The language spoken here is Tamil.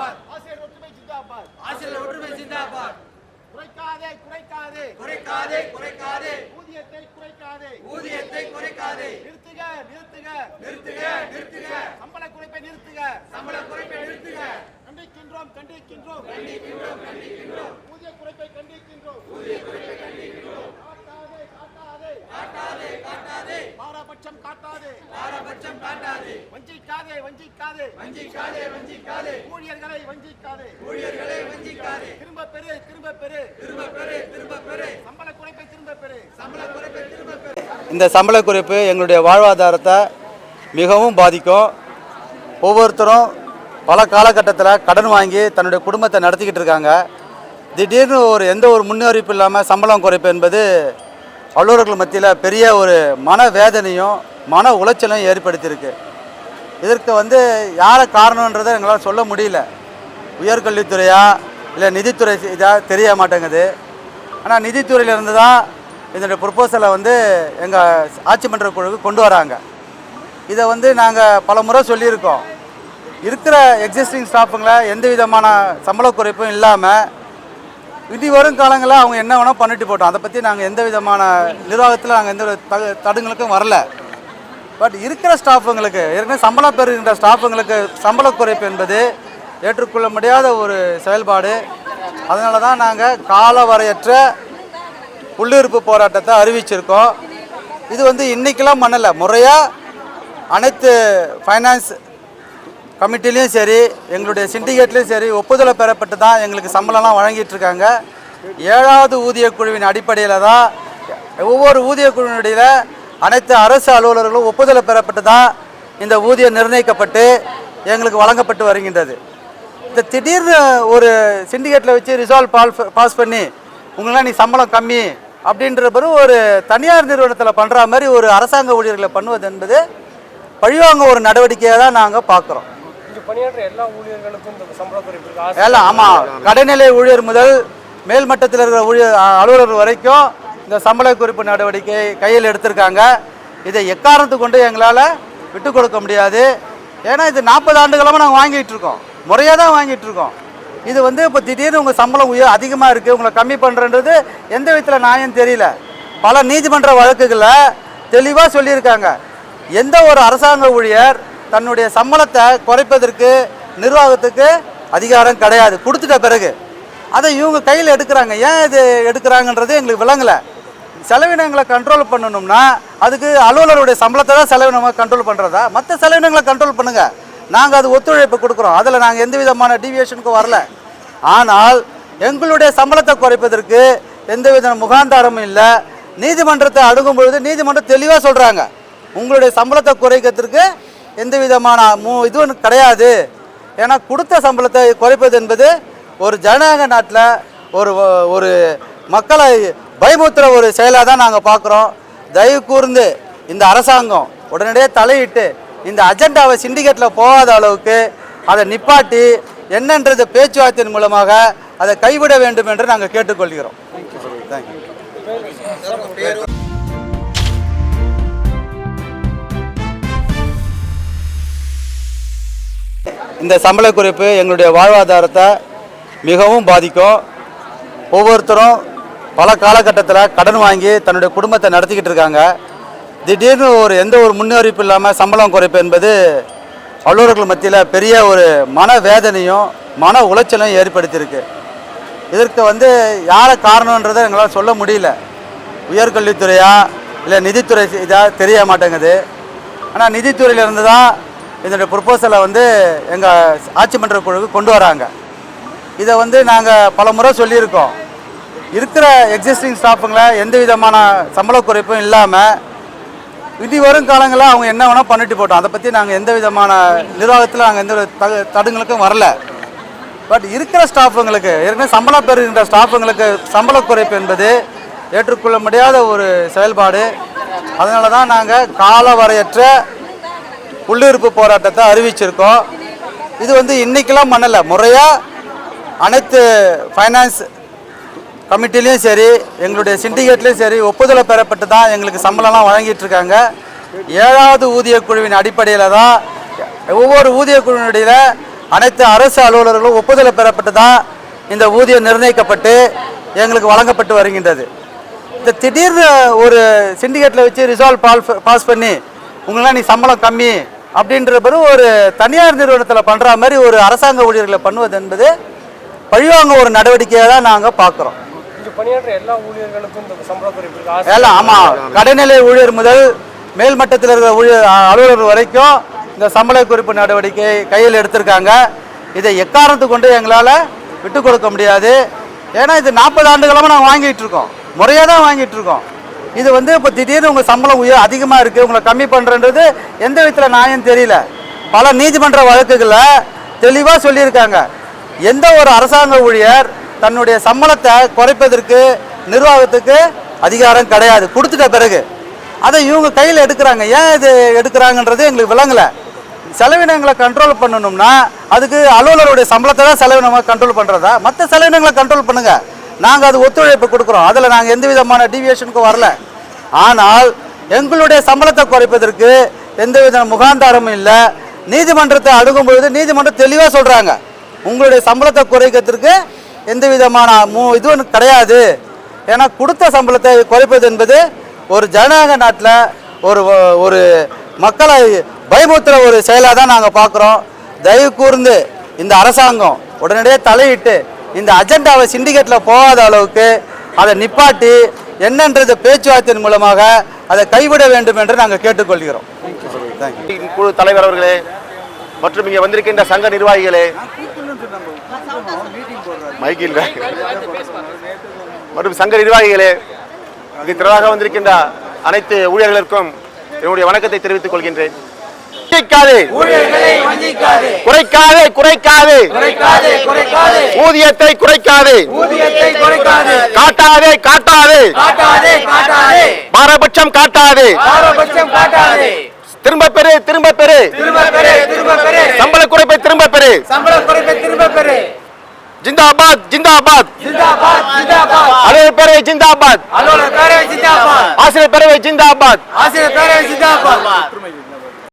சிந்தாபாத் ஆசிரியர் ஒற்றுமை சிந்தாபாத் குறைக்காதே குறைக்காதே. குறைக்காதே குறைக்காதே. ஊதியத்தை குறைக்காதே. ஊதியத்தை குறைக்காதே. நிறுத்துக நிறுத்துக. நிறுத்துக நிறுத்துக. சம்பள குறைப்பை நிறுத்துக. சம்பள குறைப்பை நிறுத்துக. கண்டிக்கின்றோம் கண்டிக்கின்றோம். கண்டிக்கின்றோம் கண்டிக்கின்றோம். ஊதிய குறைப்பை கண்டிக்கின்றோம். ஊதிய குறைப்பை கண்டிக்கின்றோம் காட்டாதே காட்டாதே காட்டாதே காட்டாதே பாரபட்சம் காட்டாதே பாரபட்சம் காட்டாதே. வஞ்சிக்காதே வஞ்சிக்காதே. வஞ்சிக்காதே வஞ்சிக்காதே. ஊழியர்களை வஞ்சிக்காதே. ஊழியர்களை வஞ்சிக்காதே. திரும்ப பெறு திரும்ப பெறு. திரும்ப பெறு திரும்ப பெறு. சம்பள குறைப்பை திரும்ப பெறு. சம்பள குறைப்பை திரும்ப பெறு. இந்த சம்பள குறைப்பு எங்களுடைய வாழ்வாதாரத்தை மிகவும் பாதிக்கும். ஒவ்வொருத்தரும் பல காலகட்டத்தில் கடன் வாங்கி தன்னுடைய குடும்பத்தை நடத்திக்கிட்டு இருக்காங்க. திடீர்னு ஒரு எந்த ஒரு முன்னறிவிப்பு இல்லாமல் சம்பளம் குறைப்பு என்பது அலுவலர்கள் மத்தியில் பெரிய ஒரு மன வேதனையும் மன உளைச்சலும் ஏற்படுத்தியிருக்கு. இதற்கு வந்து யாரை காரணன்றதை எங்களால் சொல்ல முடியல. உயர்கல்வித்துறையா இல்லை நிதித்துறை இதாக தெரிய மாட்டேங்குது. ஆனால் நிதித்துறையிலேருந்து தான் இதனுடைய ப்ரொப்போசலை வந்து எங்கள் ஆட்சி மன்ற குழுவுக்கு கொண்டு வராங்க. இதை வந்து நாங்கள் பல முறை சொல்லியிருக்கோம். இருக்கிற எக்ஸிஸ்டிங் ஸ்டாஃபுங்களை எந்த விதமான சம்பள குறைப்பும் இல்லாமல் இனி வரும் காலங்களில் அவங்க என்ன வேணால் பண்ணிட்டு போட்டோம் அதை பற்றி நாங்கள் எந்த விதமான நிர்வாகத்தில் நாங்கள் எந்த ஒரு தடுங்களுக்கும் வரல. பட் இருக்கிற ஸ்டாஃபுங்களுக்கு ஏற்கனவே சம்பளம் பெறுகின்ற ஸ்டாஃபுங்களுக்கு சம்பள குறைப்பு என்பது ஏற்றுக்கொள்ள முடியாத ஒரு செயல்பாடு. அதனால தான் நாங்கள் காலவரையற்ற உள்ளிருப்பு போராட்டத்தை அறிவிச்சிருக்கோம். இது வந்து இன்றைக்கெல்லாம் பண்ணலை. முறையாக அனைத்து ஃபைனான்ஸ் கமிட்டிலையும் சரி எங்களுடைய சிண்டிகேட்லேயும் சரி ஒப்புதலை பெறப்பட்டு தான் எங்களுக்கு சம்பளம்லாம் வழங்கிட்டு இருக்காங்க ஏழாவது ஊதிய குழுவின் அடிப்படையில் தான் ஒவ்வொரு ஊதிய குழுவினுடைய அனைத்து அரசு அலுவலர்களும் ஒப்புதலை பெறப்பட்டு தான் இந்த ஊதியம் நிர்ணயிக்கப்பட்டு எங்களுக்கு வழங்கப்பட்டு வருகின்றது. இந்த திடீர்னு ஒரு சிண்டிகேட்டில் வச்சு ரிசால்வ் பால் பாஸ் பண்ணி உங்களாம் நீ சம்பளம் கம்மி அப்படின்ற பிறகு ஒரு தனியார் நிறுவனத்தில் பண்ணுற மாதிரி ஒரு அரசாங்க ஊழியர்களை பண்ணுவது என்பது பழிவாங்க ஒரு நடவடிக்கையாக தான் நாங்கள் பார்க்குறோம் எல்லாம் ஆமாம் கடைநிலை ஊழியர் முதல் மேல்மட்டத்தில் இருக்கிற ஊழியர் அலுவலர் வரைக்கும் இந்த சம்பள குறிப்பு நடவடிக்கை கையில் எடுத்திருக்காங்க. இதை எக்காரணத்து கொண்டு எங்களால் விட்டு கொடுக்க முடியாது. ஏன்னா இது நாற்பது ஆண்டுகளமாக நாங்கள் வாங்கிட்டு இருக்கோம். முறையாக தான் வாங்கிட்டு இருக்கோம். இது வந்து இப்போ திடீர்னு உங்கள் சம்பளம் உயர் அதிகமாக இருக்குது உங்களை கம்மி பண்ணுறன்றது எந்த விதத்தில் நியாயம் தெரியல. பல நீதிமன்ற வழக்குகளில் தெளிவாக சொல்லியிருக்காங்க. எந்த ஒரு அரசாங்க ஊழியர் தன்னுடைய சம்பளத்தை குறைப்பதற்கு நிர்வாகத்துக்கு அதிகாரம் கிடையாது. கொடுத்துட்ட பிறகு. அதை இவங்க கையில் எடுக்கிறாங்க. ஏன் இது எடுக்கிறாங்கன்றது எங்களுக்கு விளங்கலை. செலவினங்களை கண்ட்ரோல் பண்ணணும்னா அதுக்கு அலுவலருடைய சம்பளத்தை தான் செலவினமாக கண்ட்ரோல் பண்ணுறதா மற்ற செலவினங்களை கண்ட்ரோல் பண்ணுங்க. நாங்கள் அது ஒத்துழைப்பு கொடுக்குறோம். அதில் நாங்கள் எந்த விதமான டிவியேஷனுக்கும் வரல. ஆனால் எங்களுடைய சம்பளத்தை குறைப்பதற்கு எந்த வித முகாந்தாரமும் இல்லை. நீதிமன்றத்தை அணுகும் பொழுது நீதிமன்றம் தெளிவாக சொல்கிறாங்க உங்களுடைய சம்பளத்தை குறைக்கிறதுக்கு எந்த விதமான மு இதுவும் கிடையாது. ஏன்னா கொடுத்த சம்பளத்தை குறைப்பது என்பது ஒரு ஜனநாயக நாட்டில் ஒரு ஒரு மக்களை பயமுத்துற ஒரு செயலாக தான் நாங்கள் பார்க்குறோம் தயவு கூர்ந்து இந்த அரசாங்கம் உடனடியாக தலையிட்டு இந்த அஜெண்டாவை சிண்டிகேட்டில் போகாத அளவுக்கு அதை நிப்பாட்டி என்னன்றது பேச்சுவார்த்தையின் மூலமாக அதை கைவிட வேண்டும் என்று நாங்கள் கேட்டுக்கொள்கிறோம். தேங்க்யூ இந்த சம்பள குறிப்பு எங்களுடைய வாழ்வாதாரத்தை மிகவும் பாதிக்கும். ஒவ்வொருத்தரும் பல காலகட்டத்தில் கடன் வாங்கி தன்னுடைய குடும்பத்தை நடத்திக்கிட்டு இருக்காங்க. திடீர்னு ஒரு எந்த ஒரு முன்னறிவிப்பு இல்லாமல் சம்பளம் குறைப்பு என்பது அலுவலர்கள் மத்தியில் பெரிய ஒரு மன வேதனையும் மன உளைச்சலையும் ஏற்படுத்தியிருக்கு. இதற்கு வந்து யாரை காரணன்றதை எங்களால் சொல்ல முடியல. உயர்கல்வித்துறையா இல்லை நிதித்துறை இதாக தெரிய மாட்டேங்குது. ஆனால் நிதித்துறையிலேருந்து தான் இதனுடைய ப்ரொப்போசலை வந்து எங்கள் ஆட்சி மன்ற குழுவுக்கு கொண்டு வராங்க. இதை வந்து நாங்கள் பல முறை சொல்லியிருக்கோம். இருக்கிற எக்ஸிஸ்டிங் ஸ்டாஃபுங்களை எந்த விதமான சம்பள குறைப்பும் இல்லாமல் இனி வரும் காலங்களில் அவங்க என்ன வேணால் பண்ணிட்டு போட்டோம் அதை பற்றி நாங்கள் எந்த விதமான நிர்வாகத்தில் நாங்கள் எந்த ஒரு தடுங்களுக்கும் வரல. பட் இருக்கிற ஸ்டாஃபுங்களுக்கு ஏற்கனவே சம்பளம் பெறுகின்ற ஸ்டாஃபுங்களுக்கு சம்பள குறைப்பு என்பது ஏற்றுக்கொள்ள முடியாத ஒரு செயல்பாடு. அதனால தான் நாங்கள் காலவரையற்ற உள்ளிருப்பு போராட்டத்தை அறிவிச்சிருக்கோம். இது வந்து இன்றைக்கெல்லாம் பண்ணலை. முறையாக அனைத்து ஃபைனான்ஸ் கமிட்டிலையும் சரி எங்களுடைய சிண்டிகேட்லேயும் சரி ஒப்புதலை பெறப்பட்டு தான் எங்களுக்கு சம்பளம்லாம் வழங்கிட்டு இருக்காங்க ஏழாவது ஊதிய குழுவின் அடிப்படையில் தான் ஒவ்வொரு ஊதிய குழுவினுடைய அனைத்து அரசு அலுவலர்களும் ஒப்புதலை பெறப்பட்டு தான் இந்த ஊதியம் நிர்ணயிக்கப்பட்டு எங்களுக்கு வழங்கப்பட்டு வருகின்றது. இந்த திடீர்னு ஒரு சிண்டிகேட்டில் வச்சு ரிசால்வ் பால் பாஸ் பண்ணி உங்களாம் நீ சம்பளம் கம்மி அப்படின்ற பிறகு ஒரு தனியார் நிறுவனத்தில் பண்ணுற மாதிரி ஒரு அரசாங்க ஊழியர்களை பண்ணுவது என்பது பழிவாங்க ஒரு நடவடிக்கையாக தான் நாங்கள் பார்க்குறோம். பணியாற்ற எல்லா ஊழியர்களுக்கும் இந்த சம்பள குறைப்பு எல்லாம் ஆமாம் கடைநிலை ஊழியர் முதல் மேல் மட்டத்தில் இருக்கிற ஊழியர் அ, அலுவலர் வரைக்கும் இந்த சம்பள குறிப்பு நடவடிக்கை கையில் எடுத்திருக்காங்க. இதை எக்காரணத்து கொண்டு எங்களால் விட்டு கொடுக்க முடியாது. ஏன்னா இது நாற்பது ஆண்டுகளமாக நாங்கள் வாங்கிட்டு இருக்கோம். முறையாக தான் வாங்கிட்டு இருக்கோம். இது வந்து இப்போ திடீர்னு உங்கள் சம்பளம் உயர் அதிகமாக இருக்குது உங்களை கம்மி பண்ணுறன்றது எந்த விதத்தில் நியாயம் தெரியல. பல நீதிமன்ற வழக்குகளில் தெளிவாக சொல்லியிருக்காங்க. எந்த ஒரு அரசாங்க ஊழியர் தன்னுடைய சம்பளத்தை குறைப்பதற்கு நிர்வாகத்துக்கு அதிகாரம் கிடையாது. கொடுத்துட்ட பிறகு. அதை இவங்க கையில் எடுக்கிறாங்க. ஏன் இது எடுக்கிறாங்கன்றது எங்களுக்கு விளங்கலை. செலவினங்களை கண்ட்ரோல் பண்ணணும்னா அதுக்கு அலுவலருடைய சம்பளத்தை தான் செலவினமாக கண்ட்ரோல் பண்ணுறதா மற்ற செலவினங்களை கண்ட்ரோல் பண்ணுங்க. நாங்கள் அது ஒத்துழைப்பு கொடுக்குறோம். அதில் நாங்கள் எந்த விதமான டிவியேஷனுக்கும் வரல. ஆனால் எங்களுடைய சம்பளத்தை குறைப்பதற்கு எந்த வித முகாந்தாரமும் இல்லை. நீதிமன்றத்தை அணுகும்பொழுது நீதிமன்றம் தெளிவாக சொல்கிறாங்க உங்களுடைய சம்பளத்தை குறைக்கிறதுக்கு எந்த விதமான மூ இதுவும் கிடையாது. ஏன்னா கொடுத்த சம்பளத்தை குறைப்பது என்பது ஒரு ஜனநாயக நாட்டில் ஒரு ஒரு மக்களை பயமுறுத்துகிற ஒரு செயலாக தான் நாங்கள் பார்க்குறோம் தயவு கூர்ந்து இந்த அரசாங்கம் உடனடியாக தலையிட்டு இந்த அஜெண்டாவை சிண்டிகேட்டில் போகாத அளவுக்கு அதை நிப்பாட்டி என்னன்றது பேச்சுவார்த்தையின் மூலமாக அதை கைவிட வேண்டும் என்று நாங்கள் கேட்டுக்கொள்கிறோம். குழு தலைவர் அவர்களே மற்றும் இங்கே வந்திருக்கின்ற சங்க நிர்வாகிகளே மைக்கில் மற்றும் சங்க நிர்வாகிகளே இங்கு திரளாக வந்திருக்கின்ற அனைத்து ஊழியர்களுக்கும் என்னுடைய வணக்கத்தை தெரிவித்துக் கொள்கின்றேன். குறைக்காதே குறைக்காதே. ஊதியத்தை குறைக்காதே. காட்டாதே காட்டாதே. காட்டாதே காட்டாதே. பாரபட்சம் காட்டாதே. பாரபட்சம் காட்டாதே. திரும்ப பெரு திரும்ப பெரு சம்பள குறைப்பை திரும்ப பெறு. சம்பள குறைப்பை திரும்ப பெரு ஜிந்தாபாத் ஜிந்தாபாத் அலுவலர் பேரவை ஜிந்தாபாத் ஆசிரியர் பேரவை ஜிந்தாபாத் ஆசிரியர் பேரவை ஜிந்தாபாத்